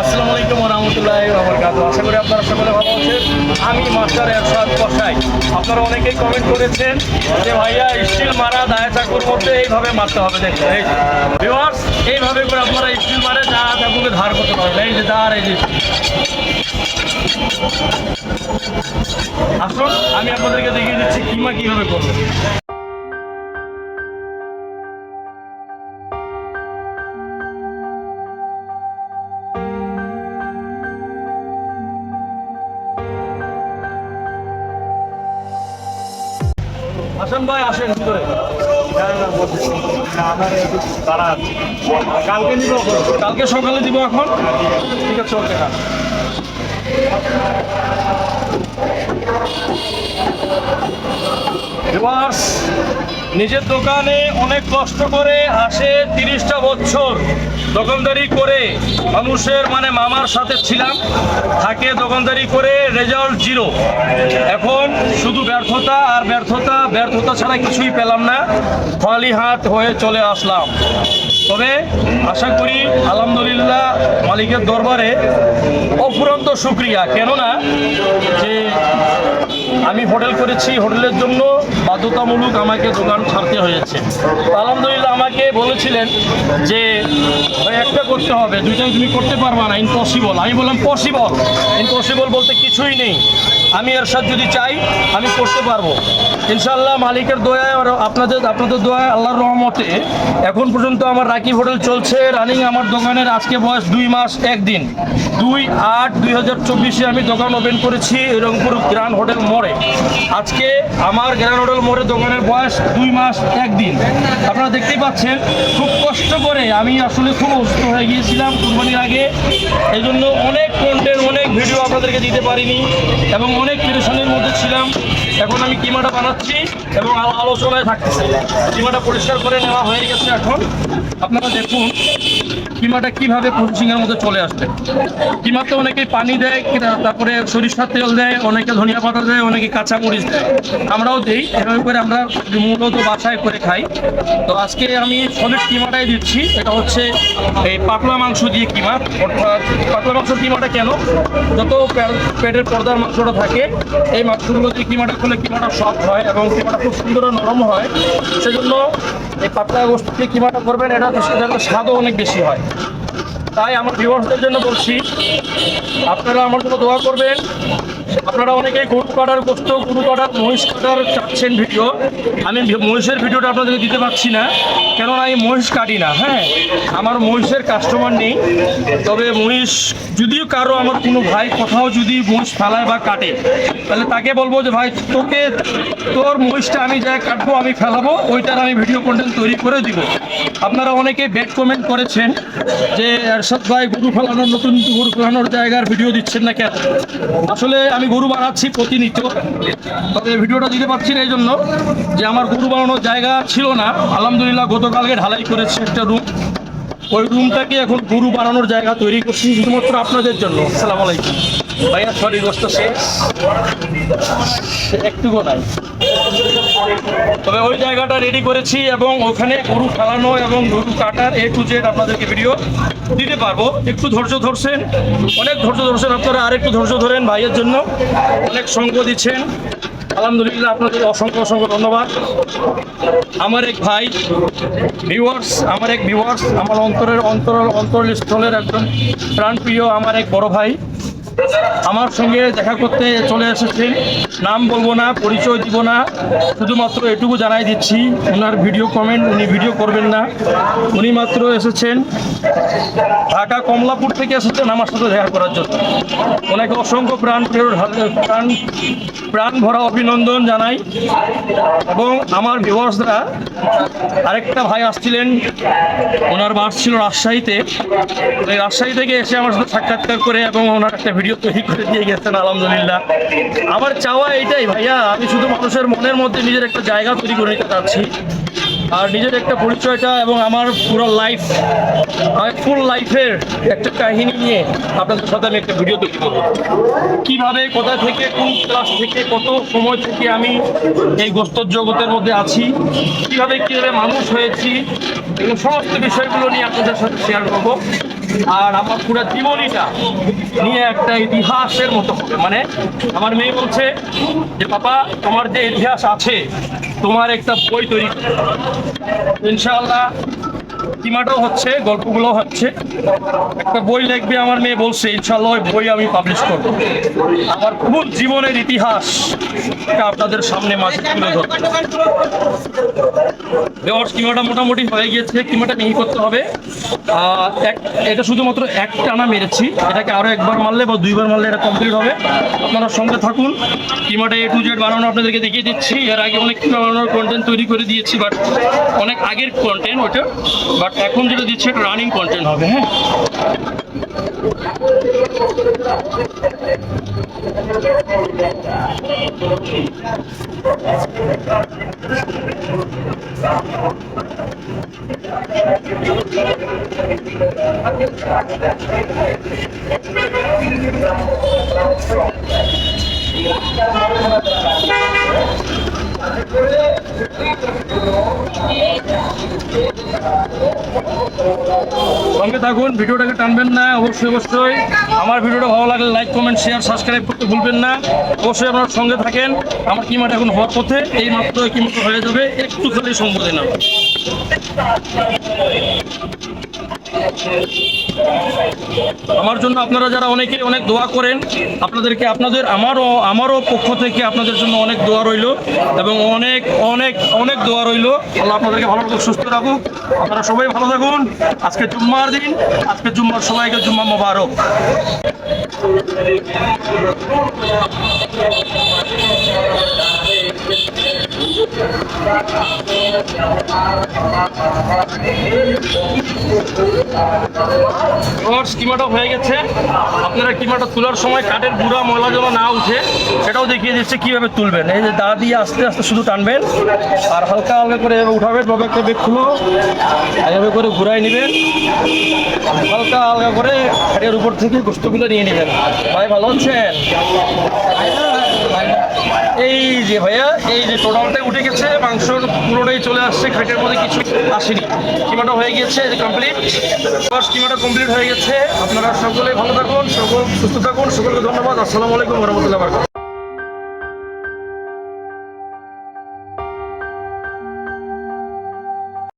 আসসালামু আলাইকুম রহমতুল্লাহ বাবরকাত আশা করি আপনারা সকলে ভালো আছেন। আমি মাস্টার এরশাদ কসাই আপনারা অনেকেই কমেন্ট করেছেন যে ভাইয়া স্টিল মারা, দায়া চাকুর মধ্যে এইভাবে মারতে হবে দেখুন। এই ভিউয়ার্স এইভাবে করে আপনারা স্টিল মারে দা চাকুকে ধার করতে পারবেন। এই যে ধার এই যে। আসুন, আমি আপনাদেরকে দেখিয়ে দিচ্ছি কিমা কীভাবে করব। হাসান ভাই, আসেন ভিতরে। কালকে দিব কালকে সকালে দিব এখন। ঠিক আছে, ওকে হ্যাঁ। নিজের দোকানে অনেক কষ্ট করে আসে তিরিশটা বছর দোকানদারি করে। মানুষের মানে মামার সাথে ছিলাম, থাকে দোকানদারি করে রেজাল্ট জিরো এখন শুধু ব্যর্থতা আর ব্যর্থতা ব্যর্থতা ছাড়া কিছুই পেলাম না খালি হাত হয়ে চলে আসলাম। তবে আশা করি, আলহামদুলিল্লাহ, মালিকের দরবারে অফুরন্ত শুক্রিয়া। কেননা, যে আমি হোটেল করেছি হোটেলের জন্য, বাধ্যতামূলক আমাকে দোকান ছাড়তে হয়েছে। আলহামদুলিল্লাহ আমাকে বলেছিলেন যে একটা করতে হবে দুইটাই তুমি করতে পারবা না ইম্পসিবল আমি বললাম পসিবল ইম্পসিবল বলতে কিছুই নেই। আমি এর সাথে যদি চাই, আমি করতে পারব। ইনশাল্লাহ মালিকের দয়ায় আর আপনাদের আপনাদের দয়ায় আল্লাহর রহমতে এখন পর্যন্ত আমার রাকিব হোটেল চলছে। রানিং আমার দোকানের আজকে বয়স দুই মাস, একদিন। দুই আট দুই হাজার চব্বিশে আমি দোকান ওপেন করেছি রংপুর গ্র্যান্ড হোটেল মোড়ে। আজকে আমার গ্র্যান্ড হোটেল মোড়ে দোকানের বয়স দুই মাস, একদিন। আপনারা দেখতেই পাচ্ছেন, খুব কষ্ট করে আমি আসলে খুব অসুস্থ হয়ে গিয়েছিলাম কুরবানির আগে। এই জন্য অনেক কন্টেন্ট অনেক ভিডিও আপনাদেরকে দিতে পারিনি এবং অনেক পেরেশানির মধ্যে ছিলাম। এখন আমি কিমাটা বানাচ্ছি এবং আলোচনায় থাকতেছি। কিমাটা পরিষ্কার করে নেওয়া হয়ে গেছে এখন। আপনারা দেখুন। কিমাটা কীভাবে প্রসেসিংয়ের মধ্যে চলে আসবে কিমাতে অনেকে পানি দেয় তারপরে সরিষার তেল দেয়, অনেকে ধনিয়া পাতা দেয়, অনেকে কাঁচা মরিচ দেয়। আমরাও দিই, এভাবে করে আমরা মূলত বাসায় করে খাই। তো আজকে আমি সলিড কিমাটাই দিচ্ছি, এটা হচ্ছে এই পাতলা মাংস দিয়ে কিমা। অর্থাৎ পাতলা মাংস কিমাটা কেন? যত পেটের পর্দার মাংসটা থাকে, এই মাংসগুলো দিয়ে কিমাটা খুলে কিমাটা সফট হয় এবং কিমাটা খুব সুন্দর নরম হয়। সেজন্য এই পাতলা গোষ্ঠ কিমাটা করবেন, এটা স্বাদও অনেক বেশি হয়। তাই আমার ভিউয়ার্সদের জন্য বলছি আপনারা আমার জন্য দোয়া করবেন। আপনারা অনেকে গরু কাটার গোস্ত গরু কাটার, মহিষ কাটার চাচ্ছেন ভিডিও আমি মহিষের ভিডিওটা আপনাদেরকে দিতে পারছি না, কেননা আমি মহিষ কাটি না হ্যাঁ? আমার মহিষের কাস্টমার নেই, তবে মহিষ, যদিও কারও আমার কোনো ভাই কোথাও যদি মহিষ ফেলায় বা কাটে, তাহলে তাকে বলব যে, ভাই, তোকে, তোর মহিষটা আমি যা কাটবো, আমি ফেলাবো, ওইটার আমি ভিডিও কন্টেন্ট তৈরি করে দিব। আপনারা অনেকে বেড কমেন্ট করেছেন যে, এরশাদ ভাই গরু ফেলানোর, নতুন গরু ফেলানোর জায়গার ভিডিও দিচ্ছেন না কেন? আসলে আমি গরু বানাচ্ছি প্রতিনিয়ত তবে ভিডিওটা দিতে পারছি না এই জন্য যে আমার গরু বানানোর জায়গা ছিল না। আলহামদুলিল্লাহ, গতকালকে ঢালাই করেছে একটা রুম। ওই রুমটাকে এখন গরু বানানোর জায়গা তৈরি করছি, শুধুমাত্র আপনাদের জন্য। আসসালামু আলাইকুম। ভাইয়া সরি গোস্ত শেষ। একটুকু নাই। তবে ওই জায়গাটা রেডি করেছি এবং ওখানে গরু ফেলানো এবং গরু কাটার এ টু জেড আপনাদেরকে ভিডিও দিতে পারব। একটু ধৈর্য ধরছেন, অনেক ধৈর্য ধরছেন আপনারা আরেকটু ধৈর্য ধরেন ভাইয়ের জন্য। অনেক সঙ্গ দিচ্ছেন। আলহামদুলিল্লাহ আপনাদের অসংখ্য অসংখ্য ধন্যবাদ। আমার এক ভাই ভিউয়ার্স আমার এক ভিউয়ার্স আমার অন্তরের অন্তর অন্তরস্থলের একজন প্রাণপ্রিয়, আমার এক বড় ভাই। আমার সঙ্গে দেখা করতে চলে এসেছেন। নাম বলব না, পরিচয় দিব না, শুধুমাত্র এটুকু জানাই দিচ্ছি ওনার ভিডিও কমেন্ট উনি ভিডিও করবেন না। উনি মাত্র এসেছেন ঢাকা কমলাপুর থেকে এসেছেন আমার সাথে দেখা করার জন্য। ওনাকে অসংখ্য প্রাণ প্রাণ প্রাণ ভরা অভিনন্দন জানাই। এবং আমার ভিউয়ার্সরা আরেকটা ভাই আসছিলেন, ওনার বাস ছিল রাজশাহীতে। রাজশাহী থেকে এসে আমার সাথে সাক্ষাৎকার করে এবং ওনার একটা ভিডিও তৈরি করে দিয়ে গেছেন, আলহামদুলিল্লাহ। আমার চাওয়া এটাই, ভাইয়া, আমি শুধু মানুষের মনের মধ্যে নিজের একটা জায়গা তৈরি করে নিতে চাচ্ছি। আর নিজের একটা পরিচয়টা এবং আমার পুরো লাইফ ফুল লাইফের একটা কাহিনী নিয়ে আপনাদের সাথে আমি একটা ভিডিও তৈরি করব। কীভাবে, কোথা থেকে, কোন ক্লাস থেকে, কত সময় থেকে আমি এই গোস্তর জগতের মধ্যে আছি, কীভাবে, কীভাবে মানুষ হয়েছি এগুলো সমস্ত বিষয়গুলো নিয়ে আপনাদের সাথে শেয়ার করব। আর আমার পুরো জীবনীটা নিয়ে একটা ইতিহাসের মতো হবে। মানে আমার মেয়ে বলছে যে বাবা তোমার যে ইতিহাস আছে তোমার একটা বই তৈরি ইনশাল্লাহ কিমাটাও হচ্ছে, গল্পগুলো হচ্ছে। একটা বই লিখবে আমার মেয়ে বলছে, ইনশাআল্লাহ ওই বই আমি পাবলিশ করব। আমার খুব জীবনের ইতিহাস আপনাদের সামনে মাঝে তুলে ধরবো। কিমাটা মোটামুটি হয়ে গিয়েছে কিমাটা মিহি করতে হবে। এটা শুধুমাত্র এক টানা মেরেছি। এটাকে আরও একবার মারলে বা দুইবার মারলে এটা কমপ্লিট হবে। আপনারা সঙ্গে থাকুন। কিমাটা এ টু জেড বানানো আপনাদেরকে দেখিয়ে দিচ্ছি। এর আগে অনেক কিমা বানানোর কন্টেন্ট তৈরি করে দিয়েছি বাট অনেক আগের কন্টেন্ট ওটা বাট এখন যেটা দিচ্ছি এটা রানিং কন্টেন্ট হবে হ্যাঁ? সঙ্গে থাকুন, ভিডিওটাকে টানবেন না, অবশ্যই অবশ্যই। আমার ভিডিওটা ভালো লাগলে লাইক, কমেন্ট, শেয়ার, সাবস্ক্রাইব করতে ভুলবেন না। অবশ্যই আপনার সঙ্গে থাকেন। আমার কিমাটা এখন হওয়ার পথে, এই মাত্র কিমাটা হয়ে যাবে একটু খালি সঙ্গ দিন আমার। জন্য আপনারা যারা অনেকে অনেক দোয়া করেন, আপনাদেরকে আপনাদের আমারও আমারও পক্ষ থেকে আপনাদের জন্য অনেক দোয়া রইল এবং অনেক অনেক অনেক দোয়া রইল। আল্লাহ আপনাদেরকে ভালো রাখুক সুস্থ রাখুক আপনারা সবাই ভালো থাকুন। আজকে জুম্মার দিন, আজকে জুম্মার সবাইকে জুম্মা মোবারক। আমার স্কিমাটা হয়ে গেছে। আপনারা কিমাটা তোলার সময় কাঠের গুঁড়া, ময়লা যেন না উঠে সেটাও দেখিয়ে দিচ্ছে কীভাবে তুলবেন। এই যে দা দিয়ে আস্তে আস্তে শুধু টানবেন আর হালকা হালকা করে এভাবে উঠাবেন, তবে একটা বেগ খুলো। এভাবে করে ঘুরাই নেবেন। হালকা হালকা করে খাটের উপর থেকে গোস্তগুলো নিয়ে নেবেন। ভাই, ভালো আছেন? এই যে ভাইয়া, এই যে টোটালটাই উঠে গেছে, মাংসর পুরোটাই চলে আসছে খাটের মধ্যে কিছু আসেনি। কিমাটা হয়ে গেছে কমপ্লিট ফার্স্ট কিমাটা কমপ্লিট হয়ে গেছে। আপনারা সকলে ভালো থাকুন, সকল সুস্থ থাকুন, সকলকে ধন্যবাদ। আসসালামু আলাইকুম রহমতুল্লাহ